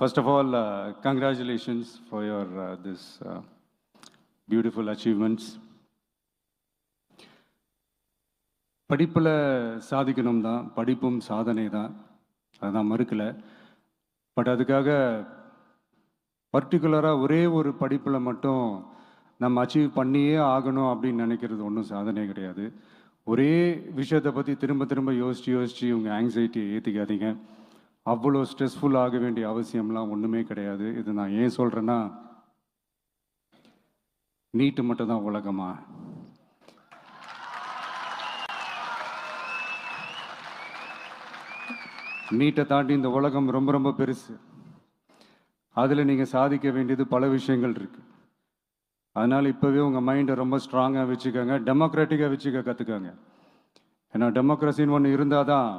First of all, uh, congratulations for your uh, this uh, beautiful achievements. படிப்பில் சாதிக்கணும் தான் படிப்பும் சாதனை தான். அதுதான் மறுக்கலை. பட் அதுக்காக பர்டிகுலராக ஒரே ஒரு படிப்பில் மட்டும் நம்ம அச்சீவ் பண்ணியே ஆகணும் அப்படின்னு நினைக்கிறது ஒன்றும் சாதனை கிடையாது. ஒரே விஷயத்தை பற்றி திரும்ப திரும்ப யோசித்து யோசித்து உங்கள் ஆங்ஸைட்டியை ஏற்றிக்காதீங்க அவ்வளோ ஸ்ட்ரெஸ்ஃபுல் ஆக வேண்டிய அவசியம்லாம் ஒன்றுமே கிடையாது. இது நான் ஏன் சொல்கிறேன்னா நீட்டு மட்டும் தான் உலகமா? நீட்டை தாண்டி இந்த உலகம் ரொம்ப ரொம்ப பெருசு. அதில் நீங்கள் சாதிக்க வேண்டியது பல விஷயங்கள் இருக்கு. அதனால் இப்போவே உங்கள் மைண்டை ரொம்ப ஸ்ட்ராங்காக வச்சுக்கோங்க. டெமோக்ராட்டிக்காக வச்சுக்க கற்றுக்கோங்க ஏன்னா டெமோக்ரஸின்னு ஒன்று இருந்தால் தான்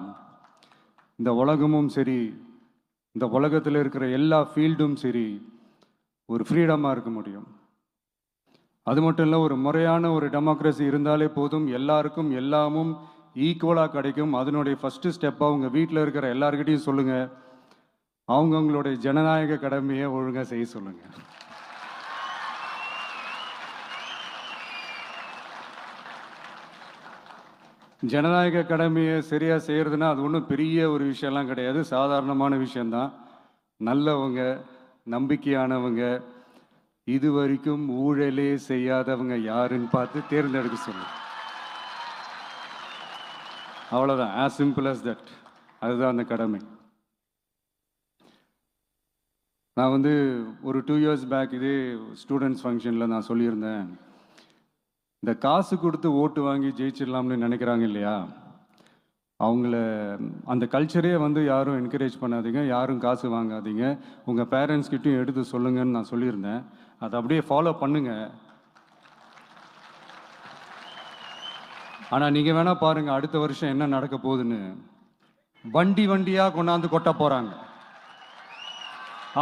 இந்த உலகமும் சரி இந்த உலகத்தில் இருக்கிற எல்லா ஃபீல்டும் சரி ஒரு ஃப்ரீடமாக இருக்க முடியும். அது மட்டும் இல்லை ஒரு முறையான ஒரு டெமோக்ரஸி இருந்தாலே போதும் எல்லாருக்கும் எல்லாமும் ஈக்குவலாக கிடைக்கும். அதனுடைய ஃபஸ்ட்டு ஸ்டெப்பாக அவங்க வீட்டில் இருக்கிற எல்லாருக்கிட்டையும் சொல்லுங்கள் அவங்கவுங்களுடைய ஜனநாயக கடமையை ஒழுங்காக செய்ய சொல்லுங்கள் ஜனநாயக கடமையை சரியாக செய்கிறதுனா அது ஒன்றும் பெரிய ஒரு விஷயம்லாம் கிடையாது. சாதாரணமான விஷயந்தான் நல்லவங்க நம்பிக்கையானவங்க இது வரைக்கும் ஊழலே செய்யாதவங்க யாருன்னு பார்த்து தேர்ந்தெடுக்க சொல்லுங்க அவ்வளோதான் ஆஸ் சிம்பிள் அஸ் தட் அதுதான் அந்த கடமை. நான் வந்து ஒரு டூ இயர்ஸ் பேக் இதே ஸ்டூடெண்ட்ஸ் ஃபங்க்ஷனில் நான் சொல்லியிருந்தேன். இந்த காசு கொடுத்து ஓட்டு வாங்கி ஜெயிச்சிடலாம்னு நினைக்கிறாங்க இல்லையா? அவங்கள அந்த கல்ச்சரே வந்து யாரும் என்கரேஜ் பண்ணாதீங்க யாரும் காசு வாங்காதீங்க. உங்கள் பேரண்ட்ஸ்கிட்டையும் எடுத்து சொல்லுங்கன்னு நான் சொல்லியிருந்தேன். அதை அப்படியே ஃபாலோ பண்ணுங்க. ஆனால் நீங்கள் வேணால் பாருங்கள் அடுத்த வருஷம் என்ன நடக்க போகுதுன்னு. வண்டி வண்டியாக கொண்டாந்து கொட்ட போகிறாங்க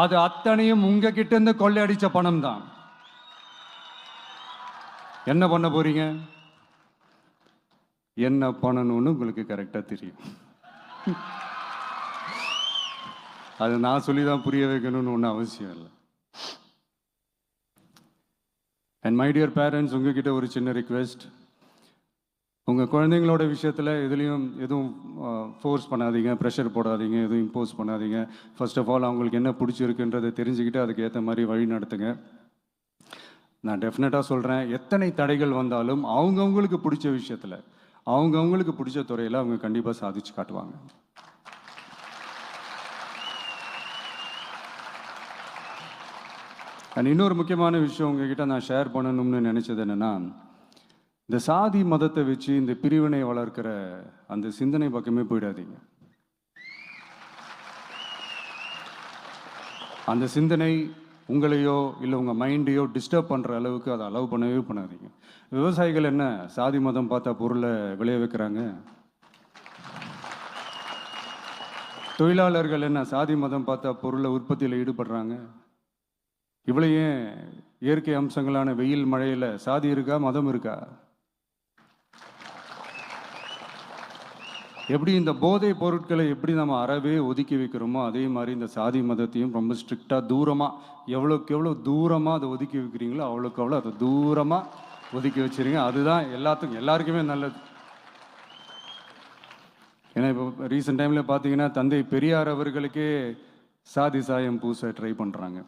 அது அத்தனையும் உங்ககிட்ட இருந்து கொள்ளையடித்த பணம் தான் என்ன பண்ண போறீங்க? என்ன பண்ணணும்னு உங்களுக்கு கரெக்டாக தெரியும். அது நான் சொல்லி தான் புரிய வைக்கணும்னு ஒன்றும் அவசியம் இல்லை. அண்ட் மை டியர் பேரண்ட்ஸ் உங்ககிட்ட ஒரு சின்ன ரிக்வெஸ்ட் உங்கள் குழந்தைங்களோட விஷயத்தில் எதுலேயும் எதுவும் ஃபோர்ஸ் பண்ணாதீங்க ப்ரெஷர் போடாதீங்க எதுவும் இம்போஸ் பண்ணாதீங்க. ஃபர்ஸ்ட் ஆஃப் ஆல் அவங்களுக்கு என்ன பிடிச்சிருக்குன்றதை தெரிஞ்சுக்கிட்டு அதுக்கு ஏற்ற மாதிரி வழி நடத்துங்க. நான் டெஃபினட்டாக சொல்கிறேன் எத்தனை தடைகள் வந்தாலும் அவங்கவுங்களுக்கு பிடிச்ச விஷயத்தில் அவங்கவுங்களுக்கு பிடிச்ச துறையில் அவங்க கண்டிப்பாக சாதிச்சு காட்டுவாங்க. அண்ட் இன்னொரு முக்கியமான விஷயம் உங்ககிட்ட நான் ஷேர் பண்ணணும்னு நினச்சது என்னென்னா இந்த சாதி மதத்தை வச்சு இந்த பிரிவினை வளர்க்கிற அந்த சிந்தனை பக்கமே போயிடாதீங்க. அந்த சிந்தனை உங்களையோ இல்லை உங்கள் மைண்டையோ டிஸ்டர்ப் பண்ணுற அளவுக்கு அதை அலோவ் பண்ணவே பண்ணாதீங்க. விவசாயிகள் என்ன சாதி மதம் பார்த்தா பொருளை விளைய வைக்கிறாங்க? தொழிலாளர்கள் என்ன சாதி மதம் பார்த்தா பொருளை உற்பத்தியில் ஈடுபடுறாங்க? இவ்வளோ ஏன் இயற்கை அம்சங்களான வெயில் மழையில் சாதி இருக்கா மதம் இருக்கா? எப்படி இந்த போதை பொருட்களை எப்படி நம்ம அறவே ஒதுக்கி வைக்கிறோமோ அதே மாதிரி இந்த சாதி மதத்தையும் ரொம்ப ஸ்ட்ரிக்டாக தூரமாக எவ்வளோக்கு எவ்வளோ தூரமாக அதை ஒதுக்கி வைக்கிறீங்களோ அவ்வளோக்கு அவ்வளோ அதை தூரமாக ஒதுக்கி வச்சிருங்க. அதுதான் எல்லாத்துக்கும் எல்லாருக்குமே நல்லது. ஏன்னா இப்போ ரீசெண்ட் டைமில் பார்த்தீங்கன்னா தந்தை பெரியார் அவர்களுக்கே சாதி சாயம் பூச ட்ரை பண்ணுறாங்க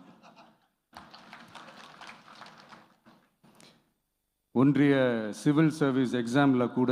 ஒன்றிய சிவில் சர்வீஸ் எக்ஸாமில் கூட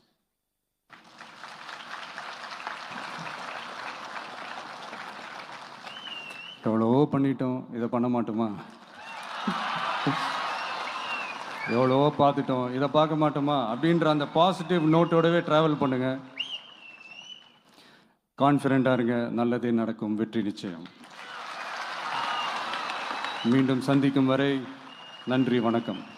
எவ்வளவோ பண்ணிட்டோம். இதை பண்ண மாட்டோமா? எவ்வளவோ பார்த்துட்டோம். இதை பார்க்க மாட்டோமா? அப்படின்ற அந்த பாசிட்டிவ் நோட்டோடவே ட்ராவல் பண்ணுங்க. கான்ஃபிடென்ட்டாக இருங்க. நல்லதே நடக்கும். வெற்றி நிச்சயம். மீண்டும் சந்திக்கும் வரை நன்றி வணக்கம்.